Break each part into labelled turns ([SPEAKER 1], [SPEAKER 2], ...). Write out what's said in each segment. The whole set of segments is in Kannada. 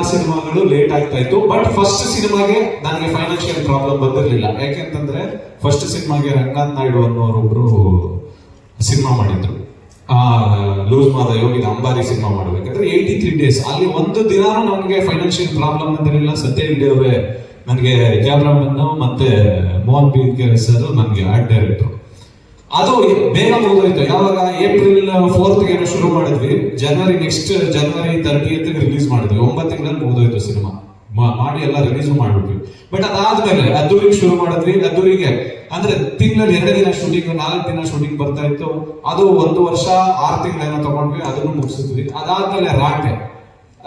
[SPEAKER 1] ಸಿನಿಮಾಗಳು ಲೇಟ್ ಆಗ್ತಾ ಇತ್ತು. ಬಟ್ ಫಸ್ಟ್ ಸಿನಿಮಾಗೆ ನನಗೆ ಫೈನಾನ್ಷಿಯಲ್ ಪ್ರಾಬ್ಲಮ್ ಬಂದಿರಲಿಲ್ಲ. ಯಾಕೆಂತಂದ್ರೆ ಫಸ್ಟ್ ಸಿನಿಮಾಗೆ ರಂಗನಾಥ್ ನಾಯ್ಡು ಅನ್ನೋರೊಬ್ರು ಸಿನಿಮಾ ಮಾಡಿದ್ರು. ಆ, ಲೂಸ್ ಮಾದ ಯೋಗಿದ ಅಂಬಾರಿ ಸಿನಿಮಾ ಮಾಡ್ಬೇಕಂದ್ರೆ ಏಯ್ಟಿ ತ್ರೀ ಡೇಸ್ ಅಲ್ಲಿ ಒಂದು ದಿನಾನು ನನಗೆ ಫೈನಾನ್ಷಿಯಲ್ ಪ್ರಾಬ್ಲಮ್ ಬಂದಿರಲಿಲ್ಲ ಸತ್ಯ ಇಂಡಿಯವ್ರೆ ನನಗೆ ಕ್ಯಾಮ್ರಾಮನ್ ಮತ್ತೆ ಮೋಹನ್ ಬಿ ಸರ್ ನನಗೆ ಆರ್ಟ್ ಡೈರೆಕ್ಟರ್ ಅದು ಬೇಗ ಮುಗಿದೋಯ್ತು. ಯಾವಾಗ ಏಪ್ರಿಲ್ ಫೋರ್ತ್ಗೆ ಶುರು ಮಾಡಿದ್ವಿ. ಜನವರಿ ನೆಕ್ಸ್ಟ್ ಜನವರಿ ರಿಲೀಸ್ ಮಾಡಿದ್ವಿ ಒಂಬತ್ತು ತಿಂಗಳಲ್ಲಿ ಮುಗಿದೋಯ್ತು ಸಿನಿಮಾ. ಮಾಡಿ ಎಲ್ಲ ರಿಲೀಸ್ ಮಾಡಿಬಿಟ್ವಿ. ಬಟ್ ಅದಾದ್ಮೇಲೆ ಅದ್ದೂರಿಗೆ ಶುರು ಮಾಡಿದ್ವಿ. ಅದ್ದೂರಿಗೆ ಅಂದ್ರೆ ತಿಂಗಳಲ್ಲಿ ಎರಡು ದಿನ ಶೂಟಿಂಗ್ ನಾಲ್ಕು ದಿನ ಶೂಟಿಂಗ್ ಬರ್ತಾ ಇತ್ತು. ಅದು ಒಂದು ವರ್ಷ, ಆರು ತಿಂಗಳೇನೋ ತಗೊಂಡ್ವಿ. ಅದನ್ನು ಮುಗಿಸಿದ್ವಿ. ಅದಾದ್ಮೇಲೆ ರಾಟೆ.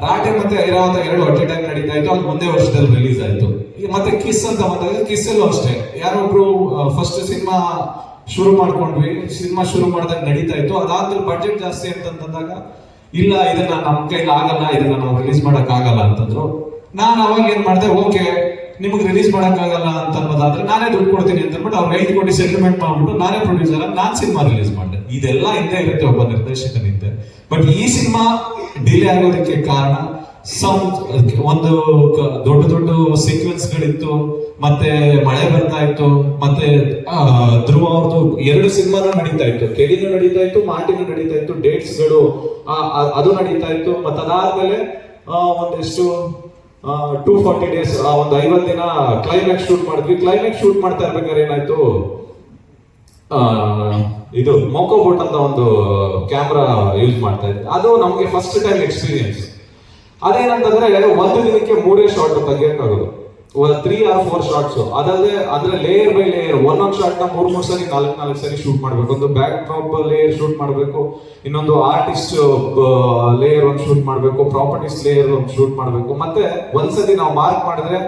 [SPEAKER 1] ರಾಟೆ ಮತ್ತೆ ಐರಾವತ ಎರಡು ಅಟ್ ಟೈಮ್ ನಡೀತಾ ಇತ್ತು. ಅದು ಒಂದೇ ವರ್ಷದಲ್ಲಿ ರಿಲೀಸ್ ಆಯ್ತು. ಮತ್ತೆ ಕಿಸ್ ಅಂತ ಬಂದಾಗ ಕಿಸ್ ಅಲ್ಲೂ ಅಷ್ಟೇ. ಯಾರೊಬ್ರು ಫಸ್ಟ್ ಸಿನಿಮಾ ಶುರು ಮಾಡ್ಕೊಂಡ್ವಿ. ಸಿನಿಮಾ ಶುರು ಮಾಡಿದಾಗ ನಡೀತಾ ಇತ್ತು. ಅದಾದ್ರೂ ಬಜೆಟ್ ಜಾಸ್ತಿ ಅಂತಂದಾಗ ಇಲ್ಲ, ಇದನ್ನ ನಮ್ಮ ಕೈಲಿ ಆಗಲ್ಲ, ಇದನ್ನ ನಾವು ರಿಲೀಸ್ ಮಾಡಕ್ ಆಗಲ್ಲ ಅಂತಂದ್ರು. ನಾನು ಅವಾಗ ಏನ್ ಮಾಡಿದೆ, ಓಕೆ, ನಿಮಗೆ ರಿಲೀಸ್ ಮಾಡಕ್ ಆಗಲ್ಲ ಅಂತ ಅನ್ನೋದಾದ್ರೆ ನಾನೇ ದುಡ್ಡು ಕೊಡ್ತೀನಿ ಅಂತ ಅಂದ್ಬಿಟ್ಟು ಅವ್ರು ಐದು ಕೋಟಿ ಸೆಟಲ್ಮೆಂಟ್ ಮಾಡ್ಬಿಟ್ಟು ನಾನೇ ಪ್ರೊಡ್ಯೂಸರ್ ನಾನ್ ಸಿನಿಮಾ ರಿಲೀಸ್ ಮಾಡಿದೆ. ಇದೆಲ್ಲ ಹಿಂದೆ ಇರುತ್ತೆ ಒಬ್ಬ ನಿರ್ದೇಶಕನಿಂದ. ಬಟ್ ಈ ಸಿನಿಮಾ ಡಿಲೇ ಆಗೋದಕ್ಕೆ ಕಾರಣ ಸಮ್ ಒಂದು ದೊಡ್ಡ ದೊಡ್ಡ ಸೀಕ್ವೆನ್ಸ್ ಗಳಿತ್ತು ಮತ್ತೆ ಮಳೆ ಬರ್ತಾ ಇತ್ತು ಮತ್ತೆ ಆ, ಧ್ರುವ ಅವ್ರದ್ದು ಎರಡು ಸಿನಿಮಾನು ನಡೀತಾ ಇತ್ತು. ಕೆಡಿನೂ ನಡೀತಾ ಇತ್ತು ಮಾಟಿನ ನಡೀತಾ ಇತ್ತು ಡೇಟ್ಸ್ಗಳು ಆ, ಆ- ಅದು ನಡೀತಾ ಇತ್ತು. ಮತ್ತೆ ಅದಾದ್ಮೇಲೆ ಆ, ಒಂದಿಷ್ಟು ಟೂ ಫಾರ್ಟಿ ಡೇಸ್ ಒಂದು ಐವತ್ತು ದಿನ ಕ್ಲೈಮ್ಯಾಕ್ಸ್ ಶೂಟ್ ಮಾಡಿದ್ವಿ. ಕ್ಲೈಮ್ಯಾಕ್ಸ್ ಶೂಟ್ ಮಾಡ್ತಾ ಇರ್ಬೇಕಾದ್ರೆ ಏನಾಯ್ತು? ಆ, ಇದು ಮೋಕೋ ಬೋಟ್ ಅಂತ ಒಂದು ಕ್ಯಾಮ್ರಾ ಯೂಸ್ ಮಾಡ್ತಾ ಇದ್ದೆ ಅದು ನಮಗೆ ಫಸ್ಟ್ ಟೈಮ್ ಎಕ್ಸ್ಪೀರಿಯನ್ಸ್ ಅದೇನಂತಂದ್ರೆ ಒಂದು ದಿನಕ್ಕೆ ಮೂರೇ ಶಾರ್ಟ್ ತೆಗಿಯಕ್ಕಾಗೋದು ತ್ರೀ ಆರ್ ಫೋರ್ ಶಾರ್ಟ್ಸ್ ಅದಲ್ಲದೆ ಅದ್ರ ಲೇಯರ್ ಬೈ ಲೇಯರ್ ಒಂದೊಂದು ಶಾರ್ಟ್ನ ಮೂರ್ ಮೂರ್ ಸರಿ, ನಾಲ್ಕು ನಾಲ್ಕು ಸರಿ ಶೂಟ್ ಮಾಡ್ಬೇಕು. ಒಂದು ಬ್ಯಾಕ್ ಡ್ರಾಪ್ ಲೇಯರ್ ಶೂಟ್ ಮಾಡ್ಬೇಕು. ಇನ್ನೊಂದು ಆರ್ಟಿಸ್ಟ್ ಲೇಯರ್ ಒಂದು ಶೂಟ್ ಮಾಡ್ಬೇಕು. ಪ್ರಾಪರ್ಟೀಸ್ ಲೇಯರ್ ಒಂದು ಶೂಟ್ ಮಾಡ್ಬೇಕು. ಮತ್ತೆ ಒಂದ್ಸತಿ ನಾವು ಮಾರ್ಕ್ ಮಾಡಿದ್ರೆ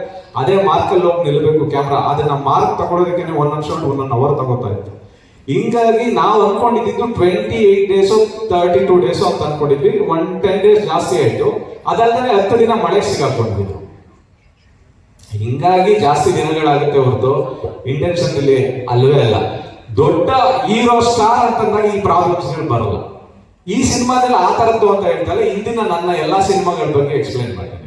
[SPEAKER 1] ಅದೇ ಮಾರ್ಕ್ ಅಲ್ಲಿ ಹೋಗಿ ನಿಲ್ಬೇಕು ಕ್ಯಾಮ್ರಾ ಅದನ್ನ ಮಾರ್ಕ್ ತಗೊಳೋದಕ್ಕೆ ಒಂದೊಂದು ಶಾರ್ಟ್ ಒಂದೊಂದು ಅವರ್ ತಗೋತಾ ಇತ್ತು ಹಿಂಗಾಗಿ ನಾವು ಅನ್ಕೊಂಡಿದ್ದು twenty eight days thirty two days ಅಂತ ಅನ್ಕೊಂಡಿದ್ವಿ. ಒನ್ ಟೆನ್ ಡೇಸ್ ಜಾಸ್ತಿ ಆಯ್ತು. ಅದಲ್ಲದೆ ಹತ್ತು ದಿನ ಮಳೆ ಸಿಗಾಕೊಂಡಿದ್ವಿ ಹಿಂಗಾಗಿ ಜಾಸ್ತಿ ದಿನಗಳಾಗುತ್ತೆ ಹೊರತು ಇಂಟೆನ್ಷನ್ ಇಲ್ಲಿ ಅಲ್ವೇ ಅಲ್ಲ. ದೊಡ್ಡ ಹೀರೋ ಸ್ಟಾರ್ ಅಂತಂದಾಗ ಈ ಪ್ರಾಬ್ಲಮ್ಸ್ ಬರಲ್ಲ. ಈ ಸಿನಿಮಾದಲ್ಲಿ ಆ ಥರದ್ದು ಅಂತ ಹೇಳ್ತಾರೆ ಇಂದಿನ ನನ್ನ ಎಲ್ಲ ಸಿನಿಮಾಗಳ ಬಗ್ಗೆ ಎಕ್ಸ್ಪ್ಲೈನ್ ಮಾಡ್ತೀನಿ.